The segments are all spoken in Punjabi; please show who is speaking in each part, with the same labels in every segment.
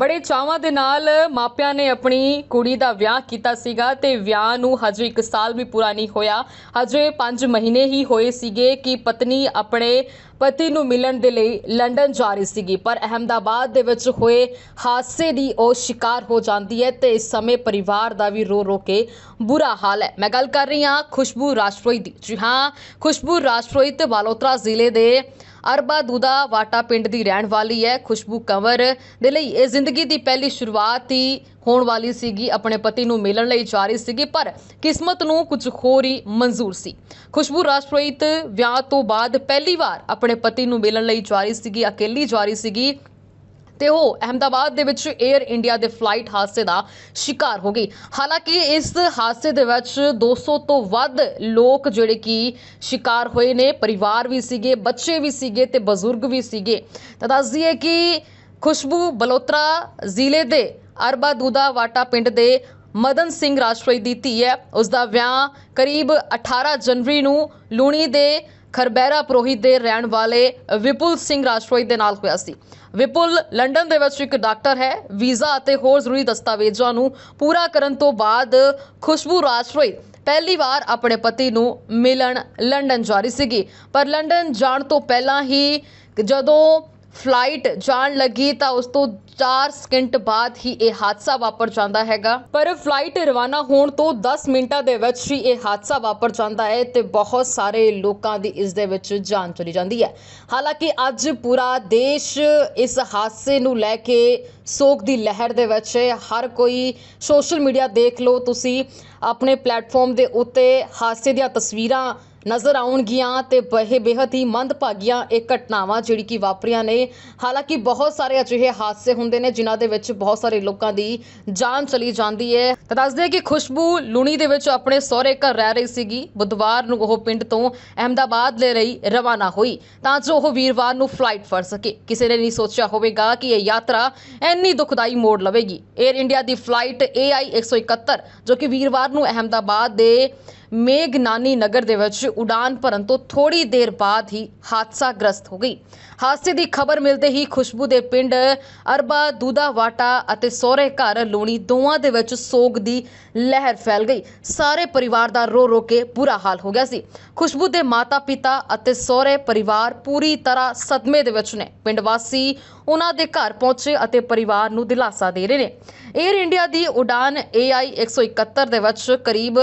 Speaker 1: ਬੜੇ ਚਾਵਾਂ ਦੇ ਨਾਲ ਮਾਪਿਆਂ ਨੇ ਆਪਣੀ ਕੁੜੀ ਦਾ ਵਿਆਹ ਕੀਤਾ ਸੀਗਾ ਤੇ ਵਿਆਹ ਨੂੰ ਹਜੇ 1 ਸਾਲ ਵੀ ਪੂਰਾ ਨਹੀਂ ਹੋਇਆ। ਹਜੇ 5 ਮਹੀਨੇ ਹੀ ਹੋਏ ਸੀਗੇ ਕਿ ਪਤਨੀ ਆਪਣੇ ਪਤੀ ਨੂੰ ਮਿਲਣ ਦੇ ਲਈ ਲੰਡਨ ਜਾ ਰਹੀ ਸੀਗੀ, ਪਰ ਅਹਮਦਾਬਾਦ ਦੇ ਵਿੱਚ ਹੋਏ ਹਾਦਸੇ ਦੀ ਉਹ ਸ਼ਿਕਾਰ ਹੋ ਜਾਂਦੀ ਹੈ ਤੇ ਇਸ ਸਮੇਂ ਪਰਿਵਾਰ ਦਾ ਵੀ ਰੋ ਰੋ ਕੇ ਬੁਰਾ ਹਾਲ ਹੈ। ਮੈਂ ਗੱਲ ਕਰ ਰਹੀ ਹਾਂ ਖੁਸ਼ਬੂ ਰਾਸ਼ਟਰੋਈ ਦੀ। ਜੀ ਹਾਂ, ਖੁਸ਼ਬੂ ਰਾਸ਼ਟਰੋਈ ਤੇ ਬਾਲੋਤਰਾ ਜ਼ਿਲ੍ਹੇ ਦੇ ਅਰਬਾ ਦੂਦਾ ਵਾਟਾ ਪਿੰਡ ਦੀ ਰਹਿਣ ਵਾਲੀ ਹੈ। ਖੁਸ਼ਬੂ ਕੰਵਰ ਦੇ ਲਈ ਇਹ ਜ਼ਿੰਦਗੀ ਦੀ ਪਹਿਲੀ ਸ਼ੁਰੂਆਤ ਹੀ ਹੋਣ ਵਾਲੀ ਸੀਗੀ। ਆਪਣੇ ਪਤੀ ਨੂੰ ਮਿਲਣ ਲਈ ਜਾ ਰਹੀ ਸੀਗੀ, ਪਰ ਕਿਸਮਤ ਨੂੰ ਕੁਝ ਹੋਰ ਹੀ ਮਨਜ਼ੂਰ ਸੀ। ਖੁਸ਼ਬੂ ਰਾਜਪ੍ਰੀਤ ਵਿਆਹ ਤੋਂ ਬਾਅਦ ਪਹਿਲੀ ਵਾਰ ਆਪਣੇ ਪਤੀ ਨੂੰ ਮਿਲਣ ਲਈ ਜਾ ਰਹੀ ਸੀਗੀ, ਅਕੇਲੀ ਜਾ ਰਹੀ ਸੀਗੀ। ਤੇ ਉਹ ਅਹਮਦਾਬਾਦ ਦੇ ਵਿੱਚ 에ਅਰ ਇੰਡੀਆ ਦੇ ਫਲਾਈਟ ਹਾਦਸੇ ਦਾ ਸ਼ਿਕਾਰ ਹੋ ਗਈ। ਹਾਲਾਂਕਿ ਇਸ ਹਾਦਸੇ ਦੇ ਵਿੱਚ 200 ਤੋਂ ਵੱਧ ਲੋਕ ਜਿਹੜੇ ਕਿ ਸ਼ਿਕਾਰ ਹੋਏ ਨੇ, ਪਰਿਵਾਰ ਵੀ ਸੀਗੇ, ਬੱਚੇ ਵੀ ਸੀਗੇ ਤੇ ਬਜ਼ੁਰਗ ਵੀ ਸੀਗੇ। ਤਾਂ ਦੱਸ ਦਈਏ ਕਿ ਖੁਸ਼ਬੂ ਬਲੋਤਰਾ ਜ਼ਿਲ੍ਹੇ ਦੇ ਅਰਬਾ ਦੂਦਾ ਵਾਟਾ ਪਿੰਡ ਦੇ ਮਦਨ ਸਿੰਘ ਰਾਜਪ੍ਰੀ ਦੀ ਧੀ ਹੈ। ਉਸ ਦਾ ਵਿਆਹ ਕਰੀਬ 18 ਜਨਵਰੀ ਨੂੰ ਲੂਣੀ ਦੇ ਖਰਬੈਰਾ ਪ੍ਰੋਹਿਤ ਦੇ ਰਹਿਣ ਵਾਲੇ ਵਿਪੁਲ ਸਿੰਘ ਰਾਜਪ੍ਰੀ ਦੇ ਨਾਲ ਹੋਇਆ ਸੀ। ਵਿਪੁਲ ਲੰਡਨ ਦੇ ਵਿੱਚ ਇੱਕ ਡਾਕਟਰ ਹੈ, ਵੀਜ਼ਾ ਅਤੇ ਹੋਰ ਜ਼ਰੂਰੀ ਦਸਤਾਵੇਜ਼ਾਂ ਨੂੰ ਪੂਰਾ ਕਰਨ ਤੋਂ ਬਾਅਦ ਖੁਸ਼ਬੂ ਰਾਜਪ੍ਰੀ ਪਹਿਲੀ ਵਾਰ ਆਪਣੇ ਪਤੀ ਨੂੰ ਮਿਲਣ ਲੰਡਨ ਜਾ ਰਹੀ ਸੀਗੀ। ਪਰ ਲੰਡਨ ਜਾਣ ਤੋਂ ਪਹਿਲਾਂ ਹੀ ਜਦੋਂ ਫਲਾਈਟ ਜਾਣ ਲੱਗੀ ਤਾਂ ਉਸ ਤੋਂ 4 ਸਕਿੰਟ ਬਾਅਦ ਹੀ ਇਹ ਹਾਦਸਾ ਵਾਪਰ ਜਾਂਦਾ ਹੈਗਾ। ਪਰ ਫਲਾਈਟ ਰਵਾਨਾ ਹੋਣ ਤੋਂ 10 ਮਿੰਟਾਂ ਦੇ ਵਿੱਚ ਹੀ ਇਹ ਹਾਦਸਾ ਵਾਪਰ ਜਾਂਦਾ ਹੈ ਤੇ ਬਹੁਤ ਸਾਰੇ ਲੋਕਾਂ ਦੀ ਇਸ ਦੇ ਵਿੱਚ ਜਾਨ ਚਲੀ ਜਾਂਦੀ ਹੈ। ਹਾਲਾਂਕਿ ਅੱਜ ਪੂਰਾ ਦੇਸ਼ ਇਸ ਹਾਦਸੇ ਨੂੰ ਲੈ ਕੇ ਸੋਗ ਦੀ ਲਹਿਰ ਦੇ ਵਿੱਚ ਹੈ। ਹਰ ਕੋਈ ਸੋਸ਼ਲ ਮੀਡੀਆ ਦੇਖ ਲਓ ਤੁਸੀਂ, ਆਪਣੇ ਪਲੇਟਫਾਰਮ ਦੇ ਉੱਤੇ ਹਾਦਸੇ ਦੀਆਂ ਤਸਵੀਰਾਂ ਨਜ਼ਰ ਆਉਣਗੀਆਂ ਤੇ ਬਹਿ ਬੇਹੱਦ ਹੀ ਮੰਦਭਾਗੀਆਂ ਇਹ ਘਟਨਾਵਾਂ ਜਿਹੜੀ ਕਿ ਵਾਪਰੀਆਂ ਨੇ। ਹਾਲਾਂਕਿ ਬਹੁਤ ਸਾਰੇ ਅਜਿਹੇ ਹਾਦਸੇ ਹੁੰਦੇ ਨੇ ਜਿਨ੍ਹਾਂ ਦੇ ਵਿੱਚ ਬਹੁਤ ਸਾਰੇ ਲੋਕਾਂ ਦੀ ਜਾਨ ਚਲੀ ਜਾਂਦੀ ਹੈ। ਤਾਂ ਦੱਸਦੇ ਕਿ ਖੁਸ਼ਬੂ ਲੂਣੀ ਦੇ ਵਿੱਚ ਆਪਣੇ ਸਹੁਰੇ ਘਰ ਰਹਿ ਰਹੀ ਸੀਗੀ। ਬੁੱਧਵਾਰ ਨੂੰ ਉਹ ਪਿੰਡ ਤੋਂ ਅਹਮਦਾਬਾਦ ਦੇ ਲਈ ਰਵਾਨਾ ਹੋਈ। ਤਾਂ ਜੋ ਉਹ ਵੀਰਵਾਰ ਨੂੰ ਫਲਾਈਟ ਫੜ ਸਕੇ। ਕਿਸੇ ਨੇ ਨਹੀਂ ਸੋਚਿਆ ਹੋਵੇਗਾ ਕਿ ਇਹ ਯਾਤਰਾ ਇੰਨੀ ਦੁਖਦਾਈ ਮੋੜ ਲਵੇਗੀ। 에ਅਰ ਇੰਡੀਆ ਦੀ ਫਲਾਈਟ AI 171 ਜੋ ਕਿ ਵੀਰਵਾਰ ਨੂੰ ਅਹਮਦਾਬਾਦ ਦੇ ਮੇਗਨਾਨੀ ਨਗਰ ਦੇ ਵਿੱਚ ਉਡਾਨ ਭਰਨ ਤੋਂ ਥੋੜੀ ਦੇਰ ਬਾਅਦ ਹੀ ਹਾਦਸਾ ਗ੍ਰਸਤ ਹੋ ਗਈ। ਹਾਦਸੇ ਦੀ ਖਬਰ ਮਿਲਦੇ ਹੀ ਖੁਸ਼ਬੂ ਦੇ ਪਿੰਡ ਅਰਬਾ, ਦੂਦਾ, ਵਾਟਾ ਅਤੇ ਸਹੁਰੇ ਘਰ ਲੋਣੀ ਦੋਵਾਂ ਦੇ ਵਿੱਚ ਸੋਗ ਦੀ ਲਹਿਰ ਫੈਲ ਗਈ। ਸਾਰੇ ਪਰਿਵਾਰ ਦਾ ਰੋ ਰੋ ਕੇ ਬੁਰਾ ਹਾਲ ਹੋ ਗਿਆ ਸੀ। ਖੁਸ਼ਬੂ ਦੇ ਮਾਤਾ-ਪਿਤਾ ਅਤੇ ਸਹੁਰੇ ਪਰਿਵਾਰ ਪੂਰੀ ਤਰ੍ਹਾਂ ਸਦਮੇ ਦੇ ਵਿੱਚ ਨੇ। ਪਿੰਡ ਵਾਸੀ ਉਹਨਾਂ ਦੇ ਘਰ ਪਹੁੰਚੇ ਅਤੇ ਪਰਿਵਾਰ ਨੂੰ ਦਿਲਾਸਾ ਦੇ ਰਹੇ ਨੇ। 에ਅਰ ਇੰਡੀਆ ਦੀ ਉਡਾਨ AI 171 ਦੇ ਵਿੱਚ ਕਰੀਬ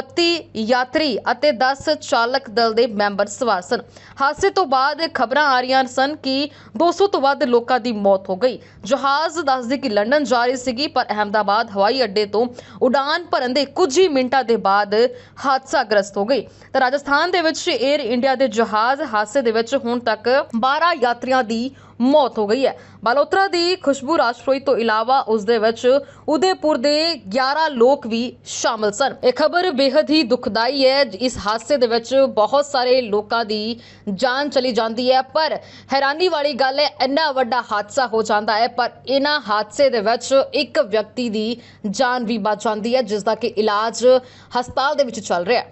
Speaker 1: 232 ਯਾਤਰੀ ਅਤੇ 10 ਚਾਲਕ ਦਲ ਦੇ ਮੈਂਬਰ ਸਵਾਰ ਸਨ। ਹਾਦਸੇ ਤੋਂ ਬਾਅਦ ਖਬਰਾਂ ਆ ਰਹੀਆਂ ਸਨ ਕਿ 200 ਤੋਂ ਵੱਧ ਲੋਕਾਂ ਦੀ ਮੌਤ ਹੋ ਗਈ। ਜਹਾਜ਼ ਦੱਸਦੇ ਕਿ ਲੰਡਨ ਜਾ ਰਹੀ ਸੀਗੀ, ਪਰ ਅਹਮਦਾਬਾਦ ਹਵਾਈ ਅੱਡੇ ਤੋਂ ਉਡਾਨ ਭਰਨ ਦੇ ਕੁਝ ਹੀ ਮਿੰਟਾਂ ਦੇ ਬਾਅਦ ਹਾਦਸਾ ਗ੍ਰਸਤ ਹੋ ਗਈ। ਤਾਂ ਰਾਜਸਥਾਨ ਦੇ ਵਿੱਚ 에ਅਰ ਇੰਡੀਆ ਦੇ ਜਹਾਜ਼ ਹਾਦਸੇ ਦੇ ਵਿੱਚ ਹੁਣ ਤੱਕ 12 ਯਾਤਰੀਆਂ ਦੀ ਮੌਤ ਹੋ ਗਈ ਹੈ। ਬਾਲੋਤਰਾ ਦੀ ਖੁਸ਼ਬੂ ਰਾਜਪ੍ਰੀ ਤੋਂ ਇਲਾਵਾ ਉਸ ਦੇ ਵਿੱਚ ਉਦੈਪੁਰ ਦੇ 11 ਲੋਕ ਵੀ ਸ਼ਾਮਲ ਸਨ। ਇਹ ਖਬਰ ਬੇहद ਹੀ ਦੁਖਦਾਈ ਹੈ। ਇਸ ਹਾਦਸੇ ਦੇ ਵਿੱਚ ਬਹੁਤ ਸਾਰੇ ਲੋਕਾਂ ਦੀ ਜਾਨ ਚਲੀ ਜਾਂਦੀ ਹੈ। ਪਰ ਹੈਰਾਨੀ ਵਾਲੀ ਗੱਲ ਹੈ, ਇੰਨਾ ਵੱਡਾ ਹਾਦਸਾ ਹੋ ਜਾਂਦਾ ਹੈ, ਪਰ ਇਹਨਾਂ ਹਾਦਸੇ ਦੇ ਵਿੱਚ ਇੱਕ ਵਿਅਕਤੀ ਦੀ ਜਾਨ ਵੀ ਬਚ ਜਾਂਦੀ ਹੈ ਜਿਸ ਦਾ ਕਿ ਇਲਾਜ ਹਸਪਤਾਲ ਦੇ ਵਿੱਚ ਚੱਲ ਰਿਹਾ ਹੈ।